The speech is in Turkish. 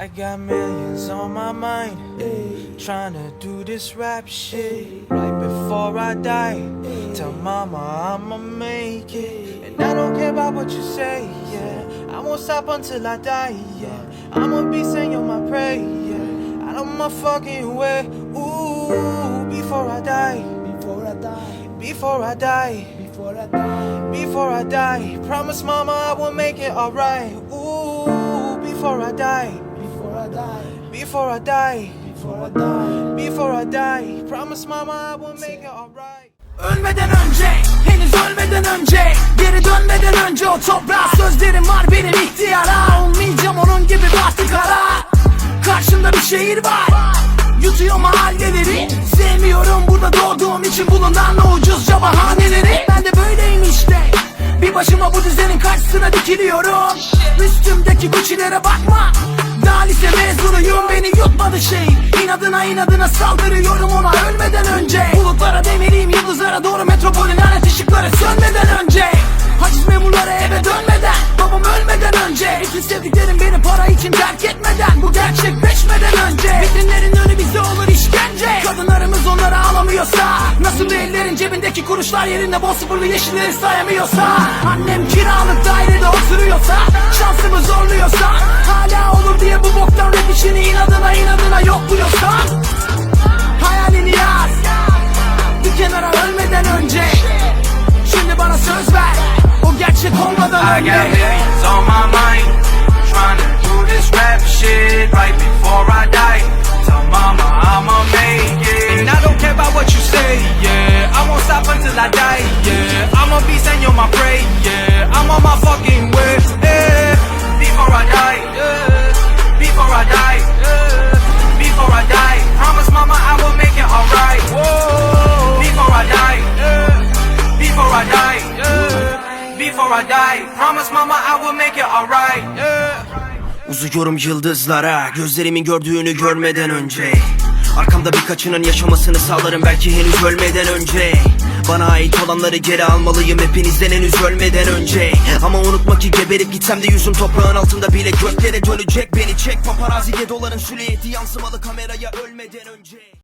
I got millions on my mind. Trying to do this rap shit right before I die. Tell mama I'ma make it. And I don't care about what you say, yeah. I won't stop until I die, yeah. I'ma be saying my prayer, yeah. Out of my fucking way, ooh, before I die. Before I die, Before I die. before I die, Before I die, promise mama I will make it alright. Ooh, before I die, I die, before I die, before I die. before I die, promise mama I will make it alright. Ölmeden önce, henüz ölmeden önce Geri dönmeden önce o toprağa Sözlerim var benim ihtiyara. Olmayacağım onun gibi bahtı kara. Karşımda bir şehir var. Yutuyor mahalleleri. Sevmiyorum burada doğduğum için bulunan o ucuzca bahaneleri. Ben de böyleyim işte. Bir başıma bu düzenin karşısına dikiliyorum. Üstümdeki Gucci'lere bakma Daha lise mezunuyum beni yutmadı şey. İnadına inadına saldırıyorum ona ölmeden önce. Bulutlara demeliyim yıldızlara doğru metropolün lanet ışıkları sönmeden önce. Haciz memurları eve dönmeden Babam ölmeden önce. Bütün sevdiklerim beni para için terk etmeden Bu gerçekleşmeden önce. Vitrinlerin önü bize olur işkence. Kadınlarımız onları alamıyorsa Nasıl ellerin cebindeki kuruşlar yerinde Bol sıfırlı yeşilleri sayamıyorsa. Annem kiralık I got millions on my mind, trying to do this rap shit right before Before I die, promise mama I will make it alright, yeah. Uzuyorum yıldızlara Gözlerimin gördüğünü görmeden önce. Arkamda birkaçının yaşamasını sağlarım belki henüz ölmeden önce. Bana ait olanları geri almalıyım hepinizden henüz ölmeden önce. Ama unutma ki geberip gitsem de yüzüm toprağın altında bile göklere dönecek. Beni çek paparazzi doların süliyeti yansımalı kameraya ölmeden önce